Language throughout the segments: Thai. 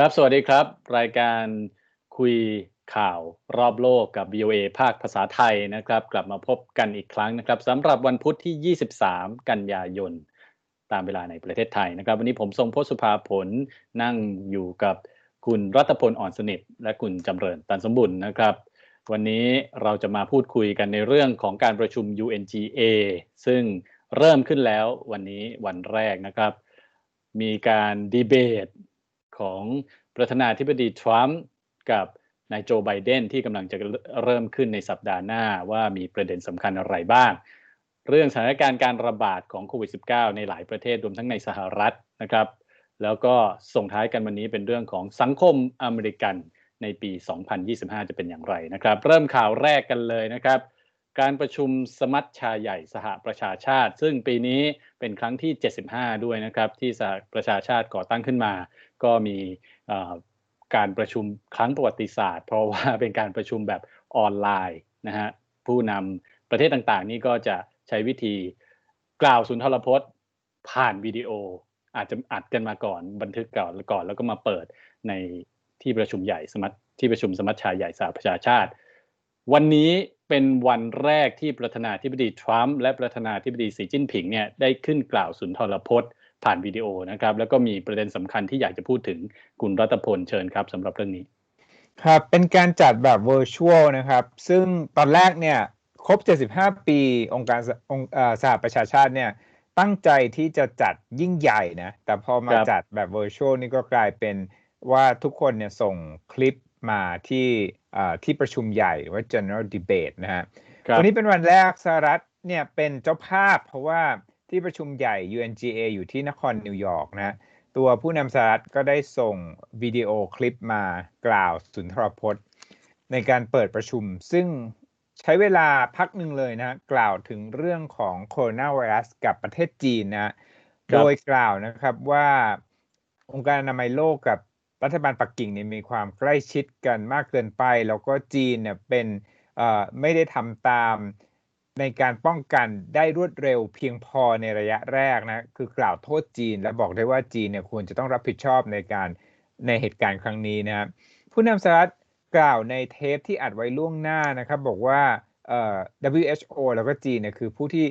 ครับ สวัสดีครับ รายการคุยข่าวรอบโลกกับ VOA ภาคภาษาไทยนะครับ กลับมาพบกันอีกครั้งนะครับสำหรับวันพุธที่ 23 กันยายน ตามเวลาในประเทศไทยนะครับ วันนี้ผมทรงพศสุภาผลนั่งอยู่กับคุณรัตพลอ่อนสนิท และคุณจำเริญตันสมบุญนะครับ วันนี้เราจะมาพูดคุยกันในเรื่องของการประชุม UNGA ซึ่งเริ่มขึ้นแล้ววันนี้วันแรกนะครับ มีการดีเบต ของประธานาธิบดีทรัมป์กับนายโจไบเดนที่กำลังจะเริ่มขึ้นในสัปดาห์หน้าว่ามีประเด็นสำคัญอะไรบ้าง เรื่องสถานการณ์การระบาดของโควิด -19 ในหลายประเทศรวมทั้งในสหรัฐนะครับ แล้วก็ส่งท้ายกันวันนี้เป็นเรื่องของสังคมอเมริกันในปี 2025 จะเป็นอย่างไรนะครับ เริ่มข่าวแรกกันเลยนะครับ การประชุมสมัชชาใหญ่สหประชาชาติ ซึ่งปีนี้เป็นครั้งที่ 75 ด้วยนะครับ ที่สหประชาชาติก่อตั้งขึ้นมา ก็มีการประชุมครั้งประวัติศาสตร์ เพราะว่าเป็นการประชุมแบบออนไลน์นะฮะผู้นำประเทศต่างๆ นี่ก็จะใช้วิธีกล่าวสุนทรพจน์ผ่านวิดีโอ อาจจะอัดกันมาก่อนบันทึกก่อนแล้วก่อน แล้วก็มาเปิดในที่ประชุมใหญ่สมัชที่ประชุมสมัชชาใหญ่สหประชาชาติ วันนี้ เป็นวันแรกที่ประธานาธิบดีทรัมป์และประธานาธิบดีสีจิ้นผิงเนี่ยได้ขึ้นกล่าวสุนทรพจน์ ผ่านวิดีโอนะครับ แล้วก็มีประเด็นสำคัญที่อยากจะพูดถึงคุณรัตพลเชิญครับสำหรับเรื่องนี้ ครับ เป็นการจัดแบบ virtual นะครับ ซึ่งตอนแรกเนี่ยครบ 75 ปีองค์การองค์สหประชาชาติเนี่ยตั้งใจที่จะจัดยิ่งใหญ่นะ แต่พอมาจัดแบบ virtual นี่ก็กลายเป็นว่าทุกคนเนี่ยส่งคลิป มาที่ที่ประชุมใหญ่ว่า general debate นะฮะวันนี้เป็นวันแรกสหรัฐเนี่ยเป็นเจ้าภาพเพราะว่าที่ประชุมใหญ่ UNGA อยู่ที่นครนิวยอร์กนะตัวผู้นำสหรัฐก็ได้ส่งวิดีโอคลิปมากล่าวสุนทรพจน์ ในการเปิดประชุม ซึ่งใช้เวลาพักหนึ่งเลยนะกล่าวถึงเรื่องของโคโรนาไวรัสกับประเทศจีนนะโดยกล่าวนะครับว่าองค์การอนามัยโลกกับ รัฐบาลปักกิ่งเนี่ยมีความใกล้ชิดกันมากเกินไป แล้วก็จีนเนี่ยเป็นไม่ได้ทำตามในการป้องกันได้รวดเร็วเพียงพอในระยะแรกนะคือกล่าวโทษจีน และบอกได้ว่าจีนเนี่ยควรจะต้องรับผิดชอบในการในเหตุการณ์ครั้งนี้นะครับผู้นำสหรัฐกล่าวในเทปที่อัดไว้ล่วงหน้านะครับ บอกว่า WHO แล้วก็จีนเนี่ยคือผู้ที่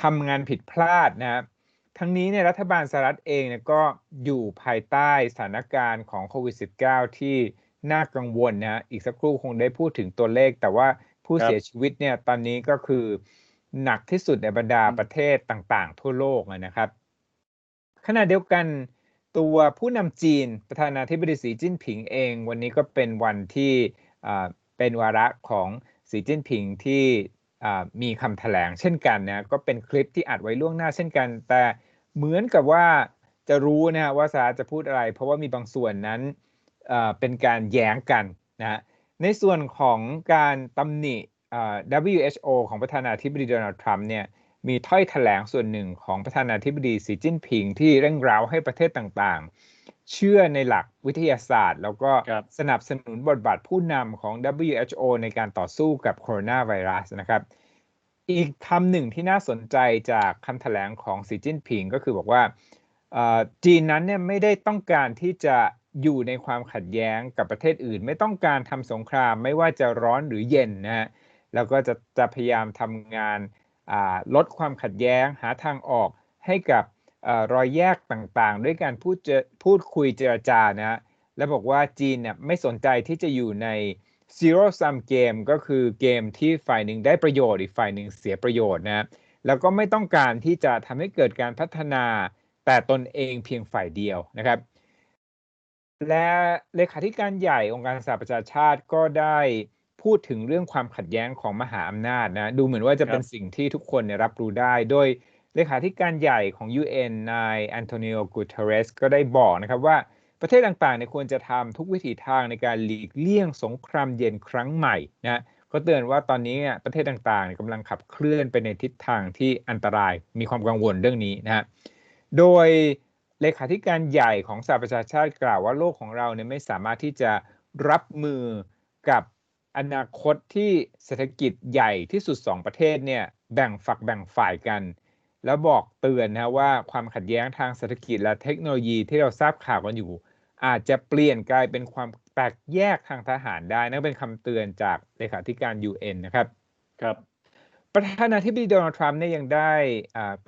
ทำงานผิดพลาดนะครับ ทั้งนี้เนี่ยรัฐบาลสหรัฐเองเนี่ยก็อยู่ภายใต้สถานการณ์ของโควิด -19 ที่น่ากังวลนะอีกสักครู่คงได้พูดถึงตัวเลข แต่ว่าผู้เสียชีวิตเนี่ยตอนนี้ก็คือหนักที่สุดในบรรดาประเทศต่างๆ ทั่วโลกนะครับ ขณะเดียวกันตัวผู้นำจีนประธานาธิบดีสีจิ้นผิงเอง วันนี้ก็เป็นวันที่เป็นวาระของสีจิ้นผิงที่มีคำแถลงเช่นกันนะก็เป็นคลิปที่อัดไว้ล่วงหน้าเช่นกัน แต่ เหมือนกับว่าจะรู้นะว่าสาจะพูดอะไร เพราะว่ามีบางส่วนนั้นเป็นการแย้งกันนะในส่วนของการตำหนิ WHO ของประธานาธิบดีโดนัลด์ทรัมป์เนี่ยมีถ้อยแถลงส่วนหนึ่งของประธานาธิบดีสีจิ้นผิงที่เร่งร้าวให้ประเทศต่างๆ เชื่อในหลักวิทยาศาสตร์ แล้วก็สนับสนุนบทบาทผู้นำของ WHO ในการต่อสู้กับโคโรนาไวรัสนะครับ อีกคำหนึ่งที่น่าสนใจจากคำแถลงของสีจิ้นผิงก็คือบอกว่าจีนนั้นเนี่ยไม่ได้ต้องการที่จะอยู่ในความขัดแย้งกับประเทศอื่น ไม่ต้องการทำสงครามไม่ว่าจะร้อนหรือเย็นนะฮะแล้วก็จะจะพยายามทำงานลดความขัดแย้งหาทางออกให้กับรอยแยกต่างๆ ด้วยการพูดพูดคุยเจรจานะฮะและบอกว่าจีนเนี่ยไม่สนใจที่จะอยู่ใน zero sum game ก็คือเกมที่ฝ่ายหนึ่งได้ประโยชน์อีกฝ่ายหนึ่งเสียประโยชน์นะแล้วก็ไม่ต้องการที่จะทำให้เกิดการพัฒนา แต่ตนเองเพียงฝ่ายเดียวนะครับ และเลขาธิการใหญ่องค์การสหประชาชาติก็ได้พูดถึงเรื่องความขัดแย้งของมหาอำนาจนะดูเหมือนว่าจะเป็นสิ่งที่ทุกคนรับรู้ได้ โดยเลขาธิการใหญ่ของ UN นายแอนโทนิโอกูเทเรสก็ได้บอกนะครับว่า ประเทศต่างๆเนี่ยควรจะทำทุกวิถีทางในการหลีกเลี่ยงสงครามเย็นครั้งใหม่นะก็เตือนว่าตอนนี้ประเทศต่างๆกำลังขับเคลื่อนไปในทิศทางที่อันตรายมีความกังวลเรื่องนี้นะฮะโดยเลขาธิการใหญ่ของสหประชาชาติกล่าวว่าโลกของเราเนี่ยไม่สามารถที่จะรับมือกับอนาคตที่เศรษฐกิจใหญ่ที่สุด 2 ประเทศเนี่ยแบ่งฝักแบ่งฝ่ายกัน แล้วบอกเตือนนะว่าความขัดแย้งทางเศรษฐกิจและเทคโนโลยีที่เราทราบข่าวกันอยู่ อาจจะเปลี่ยนกลายเป็นความแตกแยกทางทหารได้นั่นเป็นคำเตือนจากเลขาธิการ UN นะครับครับประธานาธิบดีโดนัลด์ทรัมป์เนี่ยยังได้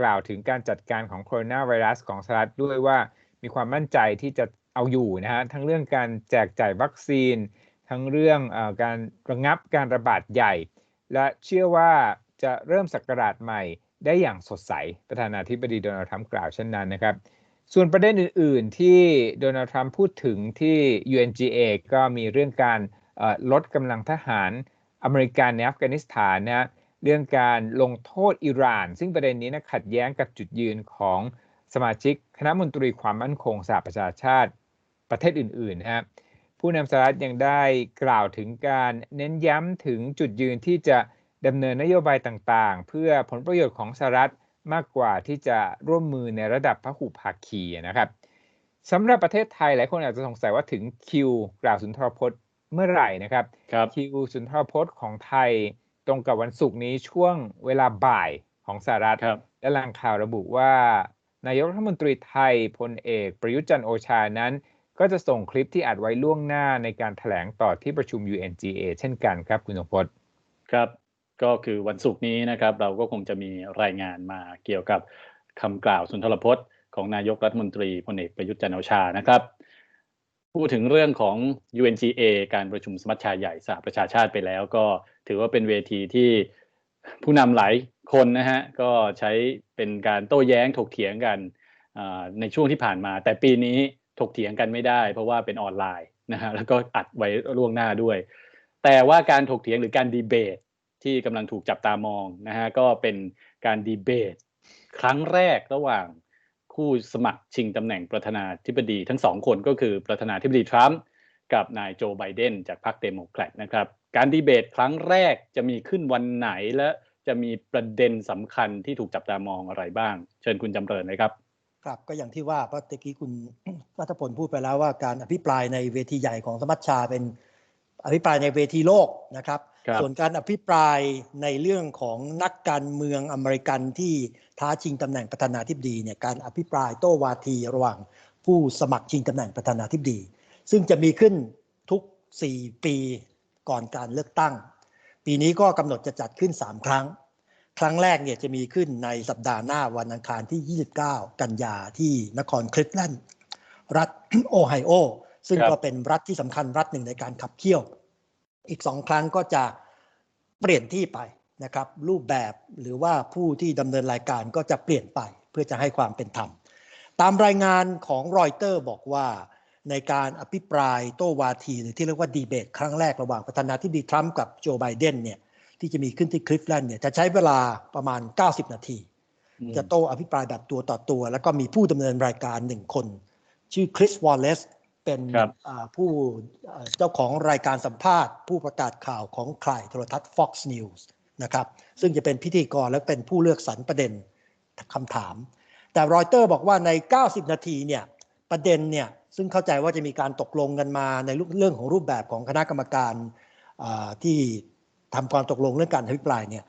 กล่าวถึงการจัดการของโคโรนาไวรัสของสหรัฐด้วยว่ามีความมั่นใจที่จะเอาอยู่นะฮะทั้งเรื่องการแจกจ่ายวัคซีน ทั้งเรื่องอการระงับการระบาดใหญ่ และเชื่อว่าจะเริ่มศักราชใหม่ได้อย่างสดใส ประธานาธิบดีโดนัลด์ทรัมป์กล่าวเช่นนั้นนะครับ ส่วนประเด็นอื่น ๆ ที่โดนัลด์ทรัมป์พูดถึงที่ UNGA ก็มีเรื่องการลดกำลังทหารอเมริกันในอัฟกานิสถานนะเรื่องการลงโทษอิหร่าน ซึ่งประเด็นนี้นะขัดแย้งกับจุดยืนของสมาชิกคณะมนตรีความมั่นคงสหประชาชาติประเทศอื่นๆนะฮะผู้นำสหรัฐยังได้กล่าวถึงการเน้นย้ำถึงจุดยืนที่จะดำเนินนโยบายต่างๆ เพื่อผลประโยชน์ของสหรัฐ มากกว่าที่จะร่วมมือในระดับพหุภาคีนะครับสำหรับประเทศไทยหลายคนอาจจะสงสัยว่าถึงคิวกล่าวสุนทรพจน์เมื่อไหร่นะครับครับคิวสุนทรพจน์ของไทยตรงกับวันศุกร์นี้ช่วงเวลาบ่ายของสหรัฐและแหล่งข่าวระบุว่า นายกรัฐมนตรีไทยพลเอก ประยุทธ์จันโอชานั้น ก็จะส่งคลิปที่อัดไว้ล่วงหน้าในการถแถลงต่อที่ประชุม UNGA เช่นกันครับคุณสมพศครับ ก็คือวันศุกร์นี้นะครับ เราก็คงจะมีรายงานมาเกี่ยวกับคำกล่าวสุนทรพจน์ ของนายกรัฐมนตรีพลเอกประยุทธ์จันโอชานะครับ พูดถึงเรื่องของ UNGA การประชุมสมัชชาใหญ่สหประชาชาติไปแล้ว ก็ถือว่าเป็นเวทีที่ผู้นำหลายคนนะฮะก็ใช้เป็นการโต้แย้งถกเถียงกันในช่วงที่ผ่านมา แต่ปีนี้ถกเถียงกันไม่ได้ เพราะว่าเป็นออนไลน์นะฮะแล้วก็อัดไว้ล่วงหน้าด้วย แต่ว่าการถกเถียงหรือการดีเบต ที่กำลังถูกจับตามองนะฮะก็เป็นการดีเบต ครั้งแรกระหว่างคู่สมัครชิงตำแหน่งประธานาธิบดีทั้งสองคนก็คือประธานาธิบดีทรัมป์กับนายโจไบเดนจากพรรคเดโมแครตนะครับ การดีเบตครั้งแรกจะมีขึ้นวันไหนและจะมีประเด็นสำคัญที่ถูกจับตามองอะไรบ้าง เชิญคุณจำเริญเลยครับครับก็อย่างที่ว่าเพราะตะกี้คุณรัฐพลพูดไปแล้วว่าการอภิปรายในเวทีใหญ่ของสมัชชาเป็นอภิปรายในเวทีโลกนะครับส่วนการอภิปรายในเรื่องของนักการเมืองอเมริกันที่ท้าชิงตำแหน่งประธานาธิบดีเนี่ยการอภิปรายโต้วาทีระหว่างผู้สมัครชิงตำแหน่งประธานาธิบดี ซึ่งจะมีขึ้นทุก 4 ปีก่อนการเลือกตั้ง ปีนี้ก็กำหนดจะจัดขึ้น 3 ครั้ง ครั้งแรกเนี่ยจะมีขึ้นในสัปดาห์หน้าวันอังคารที่ 29 กันยาที่นครคลิฟแลนด์รัฐโอไฮโอซึ่งก็เป็นรัฐที่สำคัญรัฐหนึ่งในการขับเคี่ยว อีกสองครั้งก็จะเปลี่ยนที่ไปนะครับ รูปแบบหรือว่าผู้ที่ดำเนินรายการก็จะเปลี่ยนไปเพื่อจะให้ความเป็นธรรม ตามรายงานของรอยเตอร์บอกว่าในการอภิปรายโต้วาทีหรือที่เรียกว่าดีเบตครั้งแรกระหว่างประธานาธิบดีทรัมป์กับโจไบเดนเนี่ยที่จะมีขึ้นที่คลิฟแลนด์เนี่ยจะใช้เวลาประมาณ 90 นาที จะโต้อภิปรายแบบตัวต่อตัว แล้วก็มีผู้ดำเนินรายการหนึ่งคน ชื่อคริสวอลเลส เป็นผู้เจ้าของรายการสัมภาษณ์ ผู้ประกาศข่าวของคลายโทรทัศน์ Fox News นะครับ ซึ่งจะเป็นพิธีกรและเป็นผู้เลือกสรรประเด็นคำถาม แต่รอยเตอร์บอกว่าใน 90 นาทีเนี่ยประเด็นเนี่ยซึ่งเข้าใจว่าจะมีการตกลงกันมาในเรื่องของรูปแบบของคณะกรรมการที่ทำความตกลงเรื่องการอภิปรายเนี่ย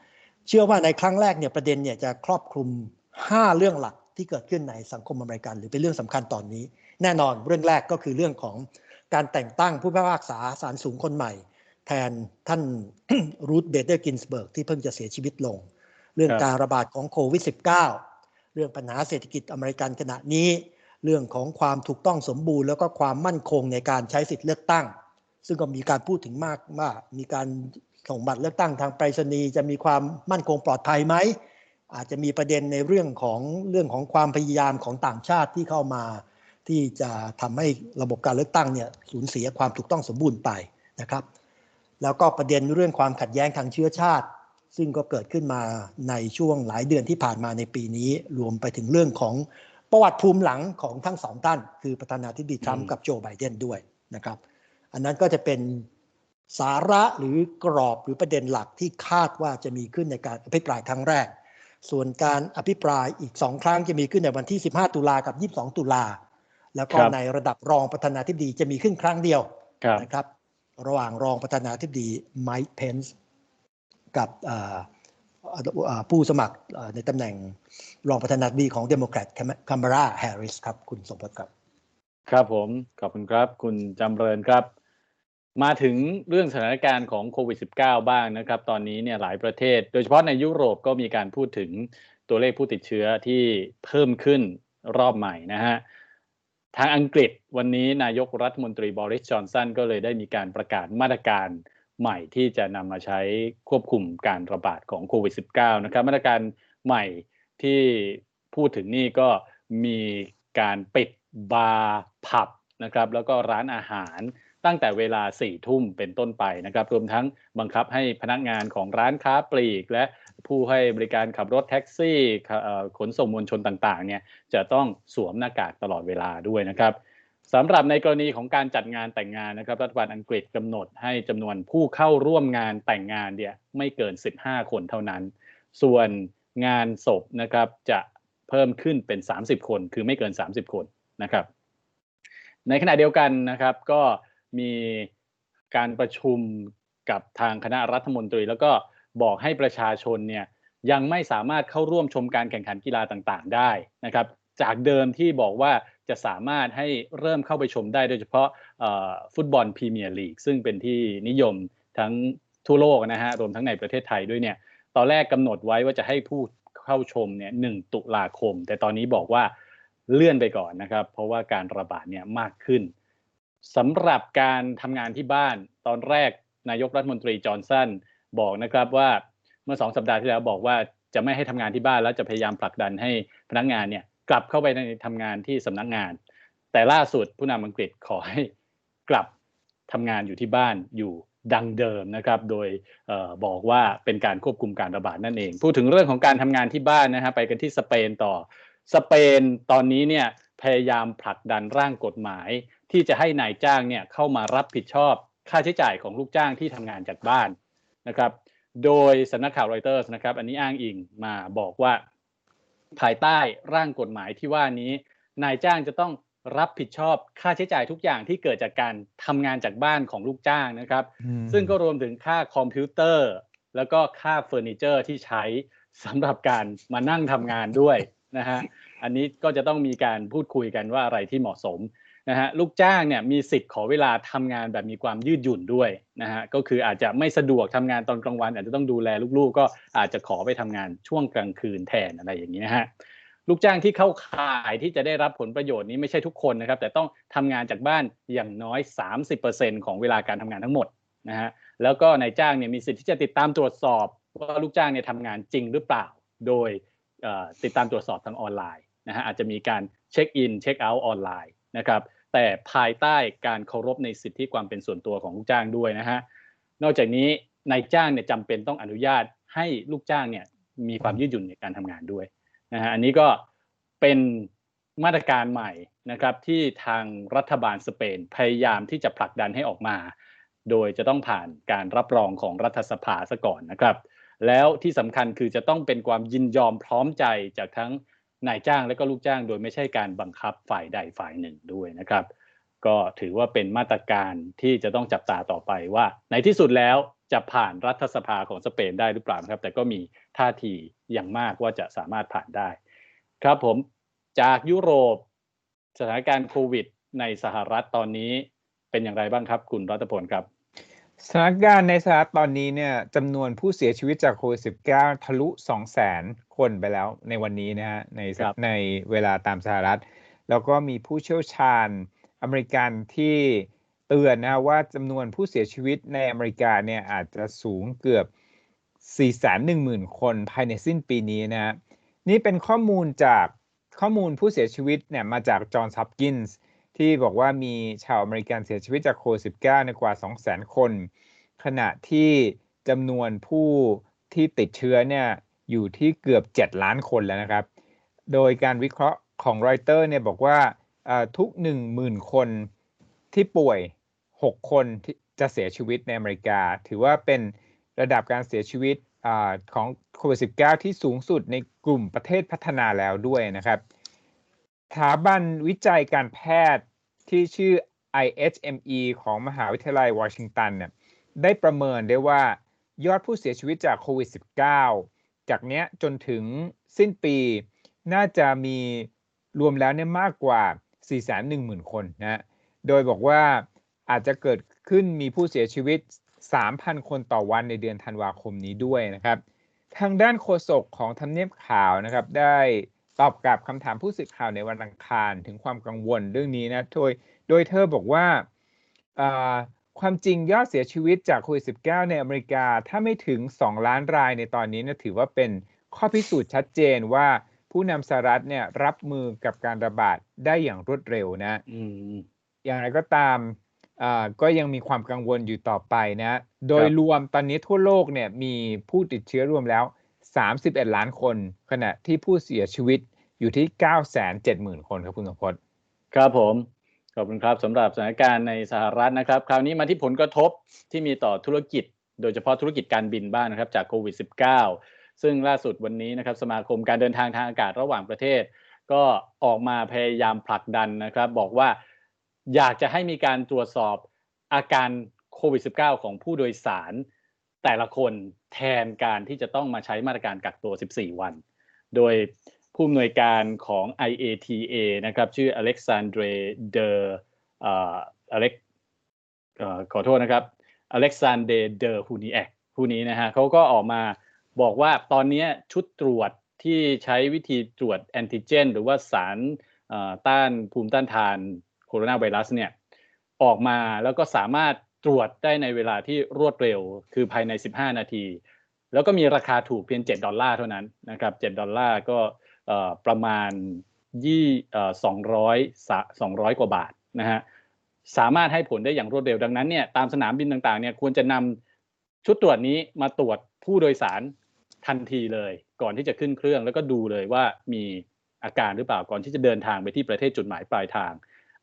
เชื่อว่าในครั้งแรกเนี่ยประเด็นเนี่ยจะครอบคลุม 5 เรื่องหลักที่เกิดขึ้นในสังคมอเมริกัน หรือเป็นเรื่องสำคัญตอนนี้ แน่นอนเรื่องแรกก็คือเรื่องของการแต่งตั้งผู้พิพากษาศาลสูงคนใหม่ แทนท่านรูธเบเดอร์กินสเบิร์กที่เพิ่งจะเสียชีวิตลง เรื่องการระบาดของโควิด -19 เรื่องปัญหาเศรษฐกิจอเมริกันขณะนี้ เรื่องของความถูกต้องสมบูรณ์แล้วก็ความมั่นคงในการใช้สิทธิเลือกตั้ง ซึ่งก็มีการพูดถึงมากว่ามีการส่งบัตรเลือกตั้งทางไปรษณีย์จะมีความมั่นคงปลอดภัยไหมอาจจะมีประเด็นในเรื่องของเรื่องของความพยายามของต่างชาติที่เข้ามา ที่จะทำให้ระบบการเลือกตั้งเนี่ยสูญเสียความถูกต้องสมบูรณ์ไปนะครับ แล้วก็ประเด็นเรื่องความขัดแย้งทางเชื้อชาติ ซึ่งก็เกิดขึ้นมาในช่วงหลายเดือนที่ผ่านมาในปีนี้ รวมไปถึงเรื่องของประวัติภูมิหลังของทั้งสองท่าน คือประธานาธิบดีทรัมป์กับโจไบเดนด้วยนะครับ อันนั้นก็จะเป็นสาระหรือกรอบหรือประเด็นหลักที่คาดว่าจะมีขึ้นในการอภิปรายครั้งแรก ส่วนการอภิปรายอีกสองครั้งจะมีขึ้นในวันที่ 15 ตุลากับ 22 ตุลา แล้วก็ในระดับรองประธานาธิบดีจะมีขึ้นครั้งเดียวนะครับ ระหว่างรองประธานาธิบดีไมค์เพนส์กับผู้สมัครในตำแหน่งรองประธานาธิบดีของเดโมแครตคามาราแฮร์ริสครับ คุณสมพศครับ ครับผม ขอบคุณครับ คุณจำเริญครับ มาถึงเรื่องสถานการณ์ของโควิด -19 บ้างนะครับ ตอนนี้เนี่ยหลายประเทศ โดยเฉพาะในยุโรปก็มีการพูดถึงตัวเลขผู้ติดเชื้อที่เพิ่มขึ้นรอบใหม่นะฮะ ทางอังกฤษวันนี้นายกรัฐมนตรีบริสจอนสันก็เลยได้มีการประกาศมาตรการใหม่ที่จะนำมาใช้ควบคุมการระบาดของโควิด -19 นะครับ มาตรการใหม่ที่พูดถึงนี่ก็มีการปิดบาร์ผับนะครับ แล้วก็ร้านอาหาร ตั้งแต่เวลา4ี่ทุ่มเป็นต้นไปนะครับ รวมทั้งบังคับให้พนักงานของร้านค้าปลีก และผู้ให้บริการขับรถแท็กซี่ขนส่งมวลชนต่างๆเนี่ยจะต้องสวมหน้ากากตลอดเวลาด้วยนะครับสำหรับในกรณีของการจัดงานแต่งงานนะครับ รัฐบาลอังกฤษกำหนดให้จำนวนผู้เข้าร่วมงานแต่งงานเนี่ยไม่เกิน 15 คนเท่านั้น ส่วนงานศพนะครับจะเพิ่มขึ้นเป็น 30 คน คือไม่เกิน 30 คนนะครับ ในขณะเดียวกันนะครับก็ มีการประชุมกับทางคณะรัฐมนตรี แล้วก็บอกให้ประชาชนเนี่ยยังไม่สามารถเข้าร่วมชมการแข่งขันกีฬาต่างๆ ได้นะครับ จากเดิมที่บอกว่าจะสามารถให้เริ่มเข้าไปชมได้โดยเฉพาะฟุตบอลพรีเมียร์ลีกซึ่งเป็นที่นิยมทั้งทั่วโลกนะฮะรวมทั้งในประเทศไทยด้วยเนี่ยตอนแรกกำหนดไว้ว่าจะให้ผู้เข้าชมเนี่ยหตุลาคม แต่ตอนนี้บอกว่าเลื่อนไปก่อนนะครับ เพราะว่าการระบาดเนี่ยมากขึ้น สำหรับการทำงานที่บ้านตอนแรกนายกรัฐมนตรีจอร์นสันบอกนะครับว่าเมื่อสองสัปดาห์ที่แล้วบอกว่าจะไม่ให้ทำงานที่บ้านแล้วจะพยายามผลักดันให้พนักงานเนี่ยกลับเข้าไปในทำงานที่สำนักงาน แต่ล่าสุดผู้นำอังกฤษขอให้กลับทำงานอยู่ที่บ้านอยู่ดังเดิมนะครับ โดยออบอกว่าเป็นการควบคุมการระบาดนั่นเอง พูดถึงเรื่องของการทำงานที่บ้านนะฮะไปกันที่สเปนต่อ สเปนตอนนี้เนี่ยพยายามผลักดันร่างกฎหมาย ที่จะให้นายจ้างเนี่ยเข้ามารับผิดชอบค่าใช้จ่ายของลูกจ้างที่ทำงานจากบ้านนะครับ โดยสำนักข่าวรอยเตอร์สนะครับ อันนี้อ้างอิงมาบอกว่า ภายใต้ร่างกฎหมายที่ว่านี้ นายจ้างจะต้องรับผิดชอบค่าใช้จ่ายทุกอย่างที่เกิดจากการทำงานจากบ้านของลูกจ้างนะครับ ซึ่งก็รวมถึงค่าคอมพิวเตอร์ แล้วก็ค่าเฟอร์นิเจอร์ที่ใช้สำหรับการมานั่งทำงานด้วยนะฮะอันนี้ก็จะต้องมีการพูดคุยกันว่าอะไรที่เหมาะสม นะฮะลูกจ้างเนี่ยมีสิทธิ์ขอเวลาทำงานแบบมีความยืดหยุ่นด้วยนะฮะก็คืออาจจะไม่สะดวกทำงานตอนกลางวัน อาจจะต้องดูแลลูกๆ ก็อาจจะขอไปทำงานช่วงกลางคืนแทนอะไรอย่างนี้นะฮะลูกจ้างที่เข้าข่ายที่จะได้รับผลประโยชน์นี้ไม่ใช่ทุกคนนะครับ แต่ต้องทำงานจากบ้านอย่างน้อย 30%ของเวลาการทำงานทั้งหมดนะฮะแล้วก็นายจ้างเนี่ยมีสิทธิ์ที่จะติดตามตรวจสอบว่าลูกจ้างเนี่ยทำงานจริงหรือเปล่า โดยติดตามตรวจสอบทางออนไลน์นะฮะอาจจะมีการเช็คอินเช็คเอาท์ออนไลน์ นะครับ แต่ภายใต้การเคารพในสิทธิความเป็นส่วนตัวของลูกจ้างด้วยนะฮะนอกจากนี้นายจ้างเนี่ยจำเป็นต้องอนุญาตให้ลูกจ้างเนี่ยมีความยืดหยุ่นในการทำงานด้วยนะฮะอันนี้ก็เป็นมาตรการใหม่นะครับที่ทางรัฐบาลสเปนพยายามที่จะผลักดันให้ออกมา โดยจะต้องผ่านการรับรองของรัฐสภาซะก่อนนะครับ แล้วที่สำคัญคือจะต้องเป็นความยินยอมพร้อมใจจากทั้ง นายจ้างและก็ลูกจ้าง โดยไม่ใช่การบังคับฝ่ายใดฝ่ายหนึ่งด้วยนะครับ ก็ถือว่าเป็นมาตรการที่จะต้องจับตาต่อไปว่า ในที่สุดแล้วจะผ่านรัฐสภาของสเปนได้หรือเปล่าครับ แต่ก็มีท่าทีอย่างมากว่าจะสามารถผ่านได้ ครับผมจากยุโรปสถานการณ์โควิด ในสหรัฐตอนนี้เป็นอย่างไรบ้างครับ คุณรัตพลครับสถานการณ์ในสหรัฐตอนนี้เนี่ยจำนวนผู้เสียชีวิตจากโควิด -19 ทะลุ 200,000 คนไปแล้วในวันนี้นะฮะในในเวลาตามสหรัฐ แล้วก็มีผู้เชี่ยวชาญอเมริกันที่เตือนนะว่าจำนวนผู้เสียชีวิตในอเมริกาเนี่ยอาจจะสูงเกือบ 410,000 คนภายในสิ้นปีนี้นะ นี่เป็นข้อมูลจากข้อมูลผู้เสียชีวิตเนี่ยมาจากจอห์นซับกินส์ที่บอกว่ามีชาวอเมริกันเสียชีวิตจากโควิด -19 ในกว่า 200,000 คน ขณะที่จำนวนผู้ที่ติดเชื้อเนี่ย อยู่ที่เกือบ 7 ล้านคนแล้วนะครับ โดยการวิเคราะห์ของรอยเตอร์เนี่ยบอกว่าทุก 10,000 คนที่ป่วย 6 คนที่จะเสียชีวิตในอเมริกา ถือว่าเป็นระดับการเสียชีวิตอของโควิด -19 ที่สูงสุดในกลุ่มประเทศพัฒนาแล้วด้วยนะครับสถาบันวิจัยการแพทย์ที่ชื่อ IHME ของมหาวิทยาลัยวอชิงตันเนี่ยได้ประเมินได้ว่ายอดผู้เสียชีวิตจากโควิด -19 จากเนี้ยจนถึงสิ้นปี น่าจะมีรวมแล้วเนี่ยมากกว่า 410,000 คนนะโดยบอกว่าอาจจะเกิดขึ้นมีผู้เสียชีวิต 3,000 คนต่อวันในเดือนธันวาคมนี้ด้วยนะครับ ทางด้านโฆษกของทำเนียบข่าวนะครับ ได้ตอบกลับคำถามผู้สื่อข่าวในวันอังคารถึงความกังวลเรื่องนี้นะโดยโดยเธอบอกว่า ความจริงยอดเสียชีวิตจากโควิด -19 ในอเมริกาถ้าไม่ถึง 2 ล้านรายในตอนนี้นะถือว่าเป็นข้อพิสูจน์ชัดเจนว่าผู้นำสหรัฐเนี่ยรับมือกับการระบาดได้อย่างรวดเร็วนะอย่างไรก็ตามก็ยังมีความกังวลอยู่ต่อไปนะ โดยรวมตอนนี้ทั่วโลกเนี่ยมีผู้ติดเชื้อรวมแล้ว 31 ล้านคน ขณะที่ผู้เสียชีวิตอยู่ที่ 970,000 คนครับคุณสมพศครับผมข อบคุณครับสำหรับสถานการณ์ในสหรัฐนะครับ คราวนี้มาที่ผลกระทบที่มีต่อธุรกิจ โดยเฉพาะธุรกิจการบินบ้างนะครับ จากโควิด -19 ซึ่งล่าสุดวันนี้นะครับ สมาคมการเดินทางทางอากาศระหว่างประเทศ ก็ออกมาพยายามผลักดันนะครับ บอกว่าอยากจะให้มีการตรวจสอบอาการโควิด -19 ของผู้โดยสารแต่ละคนแทนการที่จะต้องมาใช้มาตรการกักตัว 14 วัน โดย ผู้อำนวยการของ IATA นะครับ ชื่ออเล็กซานเดรเดอร์อเล็กขอโทษนะครับอเล็กซานเดเดอร์ฮูนีแอกผู้นี้นะฮะเขาก็ออกมาบอกว่าตอนนี้ชุดตรวจที่ใช้วิธีตรวจแอนติเจน หรือว่าสารต้านภูมิต้านทานโคโรนาไวรัสเนี่ยออกมาแล้วก็สามารถตรวจได้ในเวลาที่รวดเร็ว คือภายใน 15 นาที แล้วก็มีราคาถูกเพียง 7 ดอลลาร์เท่านั้นนะครับ 7 ดอลลาร์ก็ ประมาณยี่สองร้อยสองร้อยกว่าบาทนะฮะสามารถให้ผลได้อย่างรวดเร็วดังนั้นเนี่ยตามสนามบินต่างๆเนี่ยควรจะนำชุดตรวจนี้มาตรวจผู้โดยสารทันทีเลย ก่อนที่จะขึ้นเครื่องแล้วก็ดูเลยว่ามีอาการหรือเปล่าก่อนที่จะเดินทางไปที่ประเทศจุดหมายปลายทาง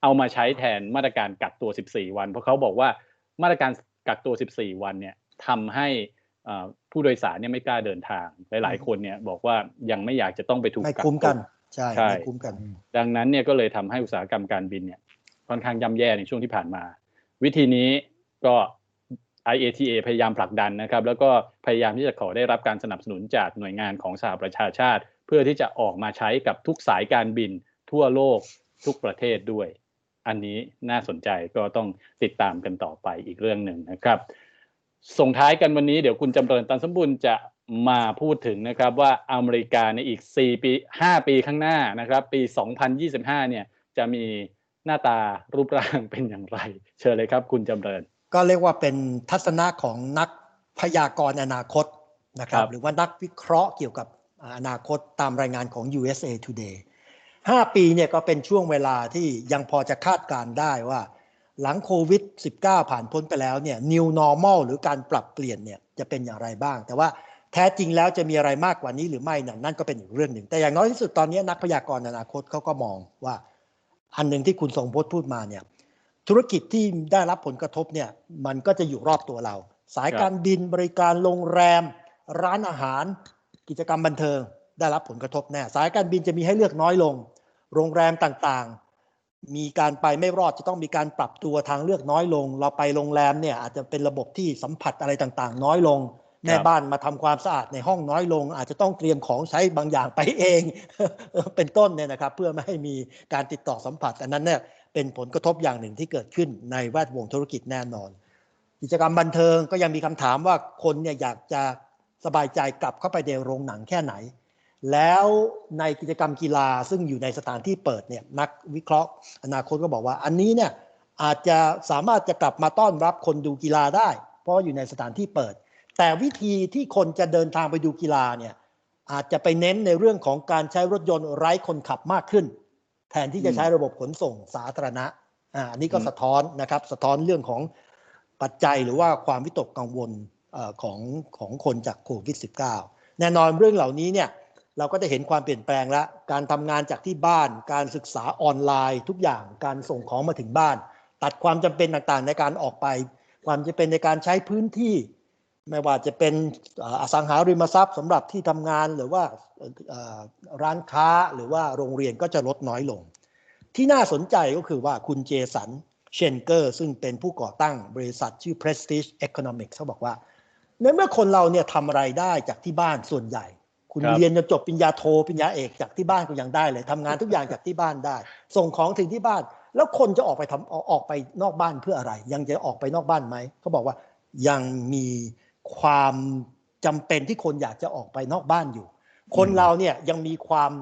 เอามาใช้แทนมาตรการกักตัว 14 วัน เพราะเขาบอกว่ามาตรการกักตัว 14 วันเนี่ยทำให้ ผู้โดยสารเนี่ยไม่กล้าเดินทาง หลาย ๆ คนเนี่ยบอกว่ายังไม่อยากจะต้องไปถูกกักคุ้มกันใช่ไม่คุ้มกัน ดังนั้นเนี่ยก็เลยทำให้อุตสาหกรรมการบินเนี่ยค่อนข้างย่ำแย่ในช่วงที่ผ่านมา วิธีนี้ก็ IATA พยายามผลักดันนะครับ แล้วก็พยายามที่จะขอได้รับการสนับสนุนจากหน่วยงานของสหประชาชาติ เพื่อที่จะออกมาใช้กับทุกสายการบินทั่วโลกทุกประเทศด้วย อันนี้น่าสนใจก็ต้องติดตามกันต่อไปอีกเรื่องหนึ่งนะครับ ส่งท้ายกันวันนี้เดี๋ยวคุณจำเริญตันสมบูรณ์จะมาพูดถึงนะครับว่าอเมริกาในอีก 4 ปี 5 ปีข้างหน้านะครับ ปี 2025 เนี่ยจะมีหน้าตารูปร่างเป็นอย่างไร เชิญเลยครับคุณจำเริญ ก็เรียกว่าเป็นทัศนะของนักพยากรณ์อนาคตนะครับรบหรือว่านักวิเคราะห์เกี่ยวกับอนาคตตามรายงานของ USA Today 5 ปีเนี่ยก็เป็นช่วงเวลาที่ยังพอจะคาดการได้ว่า หลังโควิด -19 ผ่านพ้นไปแล้วเนี่ย new normal หรือการปรับเปลี่ยนเนี่ยจะเป็นอย่างไรบ้าง แต่ว่าแท้จริงแล้วจะมีอะไรมากกว่านี้หรือไม่นั่นนั่นก็เป็นอีกเรื่องหนึ่ง แต่อย่างน้อยที่สุดตอนนี้นักพยากรณ์อนาคตเขาก็มองว่า อันหนึ่งที่คุณทรงพจน์พูดมาเนี่ยธุรกิจที่ได้รับผลกระทบเนี่ยมันก็จะอยู่รอบตัวเรา สายการบินบริการโรงแรม ร้านอาหาร กิจกรรมบันเทิง ได้รับผลกระทบแน่สายการบินจะมีให้เลือกน้อยลง โรงแรมต่างๆ มีการไปไม่รอดจะต้องมีการปรับตัวทางเลือกน้อยลง เราไปโรงแรมเนี่ยอาจจะเป็นระบบที่สัมผัสอะไรต่างๆ น้อยลง แม่บ้านมาทำความสะอาดในห้องน้อยลง อาจจะต้องเตรียมของใช้บางอย่างไปเอง เป็นต้นเนี่ยนะครับ เพื่อไม่ให้มีการติดต่อสัมผัส อันนั้นเนี่ยเป็นผลกระทบอย่างหนึ่งที่เกิดขึ้นในแวดวงธุรกิจแน่นอน กิจกรรมบันเทิงก็ยังมีคำถามว่าคนเนี่ยอยากจะสบายใจกลับเข้าไปในโรงหนังแค่ไหน แล้วในกิจกรรมกีฬาซึ่งอยู่ในสถานที่เปิดเนี่ยนักวิเคราะห์ อนาคตก็บอกว่า อันนี้เนี่ยอาจจะสามารถจะกลับมาต้อนรับคนดูกีฬาได้ เพราะอยู่ในสถานที่เปิด แต่วิธีที่คนจะเดินทางไปดูกีฬาเนี่ยอาจจะไปเน้นในเรื่องของการใช้รถยนต์ไร้คนขับมากขึ้น แทนที่จะใช้ระบบขนส่งสาธารณะอ่าอันนี้ก็สะท้อนนะครับสะท้อนเรื่องของปัจจัยหรือว่าความวิตกกังวลของของคนจากโควิด -19 แน่นอนเรื่องเหล่านี้เนี่ย เราก็จะเห็นความเปลี่ยนแปลงแล้วการทำงานจากที่บ้าน การศึกษาออนไลน์ ทุกอย่างการส่งของมาถึงบ้าน ตัดความจำเป็นต่างๆ ในการออกไป ความจำเป็นในการใช้พื้นที่ ไม่ว่าจะเป็นอสังหาริมทรัพย์สำหรับที่ทำงานหรือว่าร้านค้าหรือว่าโรงเรียนก็จะลดน้อยลง ที่น่าสนใจก็คือว่าคุณเจสันเชนเกอร์ซึ่งเป็นผู้ก่อตั้งบริษัทชื่อ Prestige Economics เขาบอกว่าในเมื่อคนเราเนี่ยทำอะไรได้จากที่บ้านส่วนใหญ่ คุณครับเรียนจนจบปริญญาโทปริญญาเอกจากที่บ้านก็ยังได้เลยทำงานทุกอย่างจากที่บ้านได้ ส่งของถึงที่บ้าน แล้วคนจะออกไปทำออกออกไปนอกบ้านเพื่ออะไร ยังจะออกไปนอกบ้านไหมเขาบอกว่ายังมีความจำเป็นที่คนอยากจะออกไปนอกบ้านอยู่ คนเราเนี่ยยังมีความ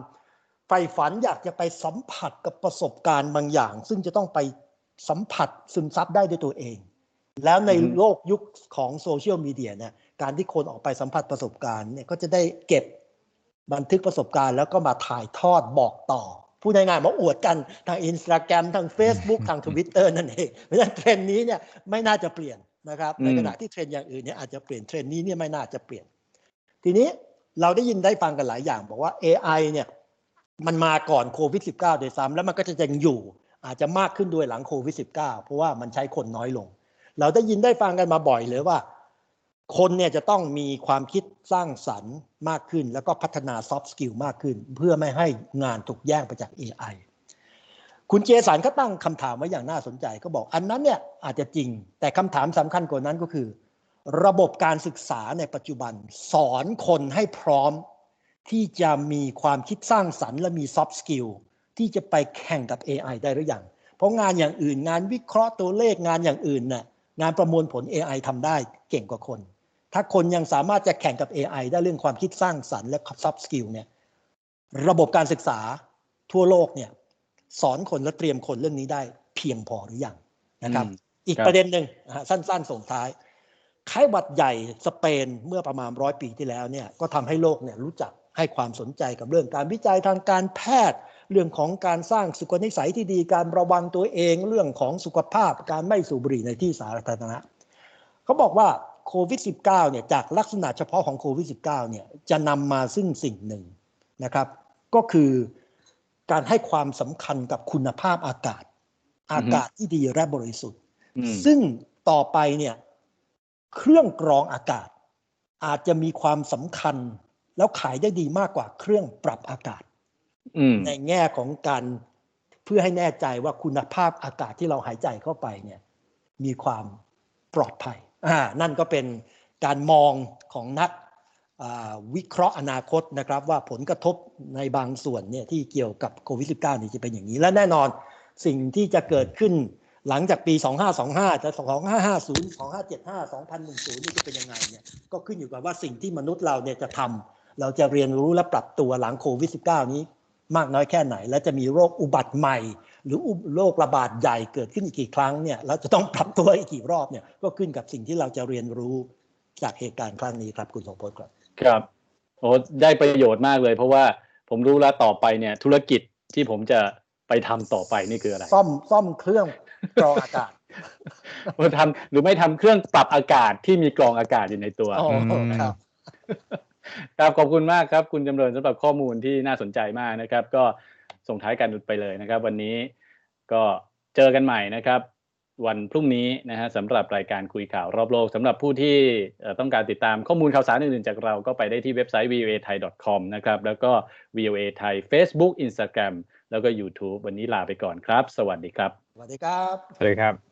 ใฝ่ฝันอยากจะไปสัมผัสกับประสบการณ์บางอย่าง ซึ่งจะต้องไปสัมผัสซึมซับได้ด้วยตัวเอง แล้วในอือฮึโลกยุคของโซเชียลมีเดียเนี่ย การที่คนออกไปสัมผัสประสบการณ์เนี่ยก็จะได้เก็บบันทึกประสบการณ์ แล้วก็มาถ่ายทอดบอกต่อ พูดง่ายๆมาอวดกันทางอินสตาแกรมทาง Facebook ทางทวิตเตอร์นั่นเองเพราะฉะนั้นเทรนด์นี้เนี่ยไม่น่าจะเปลี่ยนนะครับอืมในขณะที่เทรนด์อย่างอื่นเนี่ยอาจจะเปลี่ยนเทรนด์นี้เนี่ยไม่น่าจะเปลี่ยน ทีนี้เราได้ยินได้ฟังกันหลายอย่าง บอกว่า AI เนี่ยมันมาก่อนโควิด -19 โดยซ้ำแล้วมันก็จะยังอยู่ อาจจะมากขึ้นด้วยหลังโควิด -19 เพราะว่ามันใช้คนน้อยลง เราได้ยินได้ฟังกันมาบ่อยเลยว่า คนเนี่ยจะต้องมีความคิดสร้างสรรค์มากขึ้น แล้วก็พัฒนาซอฟต์สกิลมากขึ้น เพื่อไม่ให้งานถูกแย่งไปจาก AI คุณเจสันก็ตั้งคำถามไว้อย่างน่าสนใจก็บอกอันนั้นเนี่ยอาจจะจริง แต่คำถามสำคัญกว่านั้นก็คือ ระบบการศึกษาในปัจจุบัน สอนคนให้พร้อม ที่จะมีความคิดสร้างสรรค์ และมีซอฟต์สกิลที่จะไปแข่งกับ AI ได้หรือยัง เพราะงานอย่างอื่น งานวิเคราะห์ตัวเลขงานอย่างอื่นน่ะงานประมวลผล AI ทำได้เก่งกว่าคน ถ้าคนยังสามารถจะแข่งกับ AI ได้เรื่องความคิดสร้างสรรค์และ soft skill เนี่ยระบบการศึกษาทั่วโลกเนี่ยสอนคนและเตรียมคนเรื่องนี้ได้เพียงพอหรือยังนะครับอืมอีกครับประเด็นหนึ่งนะฮะสั้นๆส่งท้ายไข้หวัดใหญ่สเปนเมื่อประมาณร้อยปีที่แล้วเนี่ยก็ทำให้โลกเนี่ยรู้จักให้ความสนใจกับเรื่องการวิจัยทางการแพทย์ เรื่องของการสร้างสุขนิสัยที่ดีการระวังตัวเองเรื่องของสุขภาพการไม่สูบบุหรี่ในที่สาธารณะเขาบอกว่า โควิด -19 เนี่ยจากลักษณะเฉพาะของโควิด -19 เนี่ยจะนำมาซึ่งสิ่งหนึ่งนะครับ ก็คือการให้ความสำคัญกับคุณภาพอากาศ อากาศที่ดีและบริสุทธิ์อืมซึ่งต่อไปเนี่ยเครื่องกรองอากาศ อาจจะมีความสำคัญแล้วขายได้ดีมากกว่าเครื่องปรับอากาศอืมในแง่ของการเพื่อให้แน่ใจว่าคุณภาพอากาศที่เราหายใจเข้าไปเนี่ย มีความปลอดภัย อ่านั่นก็เป็นการมองของนักวิเคราะห์อนาคตนะครับ ว่าผลกระทบในบางส่วนเนี่ยที่เกี่ยวกับโควิด -19 นี่จะเป็นอย่างนี้ และแน่นอนสิ่งที่จะเกิดขึ้นหลังจากปี 2525 จะ 2550 2575 2010 นี่จะเป็นยังไงเนี่ยก็ขึ้นอยู่กับว่าสิ่งที่มนุษย์เราเนี่ยจะทำเราจะเรียนรู้และปรับตัวหลังโควิด -19 นี้มากน้อยแค่ไหน และจะมีโรคอุบัติใหม่ หรืออุโรคระบาดใหญ่เกิดขึ้นอีกกี่ครั้งเนี่ยเราจะต้องปรับตัวอีกกี่รอบเนี่ยก็ขึ้นกับสิ่งที่เราจะเรียนรู้จากเหตุการณ์ครั้งนี้ครับคุณสมพลครับครับโอ้ได้ประโยชน์มากเลย เพราะว่าผมรู้แล้วต่อไปเนี่ยธุรกิจที่ผมจะไปทำต่อไปนี่คืออะไร ซ่อมซ่อมเครื่องกรองอากาศว่าทำหรือไม่ทำเครื่องปรับอากาศที่มีกรองอากาศอยู่ในตัวอ๋ออืมครับครับขอบคุณมากครับ คุณจำเริญสำหรับข้อมูลที่น่าสนใจมากนะครับ ก็ ส่งท้ายกันไปเลยนะครับ วันนี้ก็เจอกันใหม่นะครับ วันพรุ่งนี้นะฮะสำหรับรายการคุยข่าวรอบโลกสำหรับผู้ที่เอ่อต้องการติดตามข้อมูลข่าวสารอื่นๆจากเราก็ไปได้ที่เว็บไซต์ voa thai com นะครับแล้วก็ voa thai Facebook Instagram แล้วก็ YouTube วันนี้ลาไปก่อนครับ สวัสดีครับ สวัสดีครับ สวัสดีครับ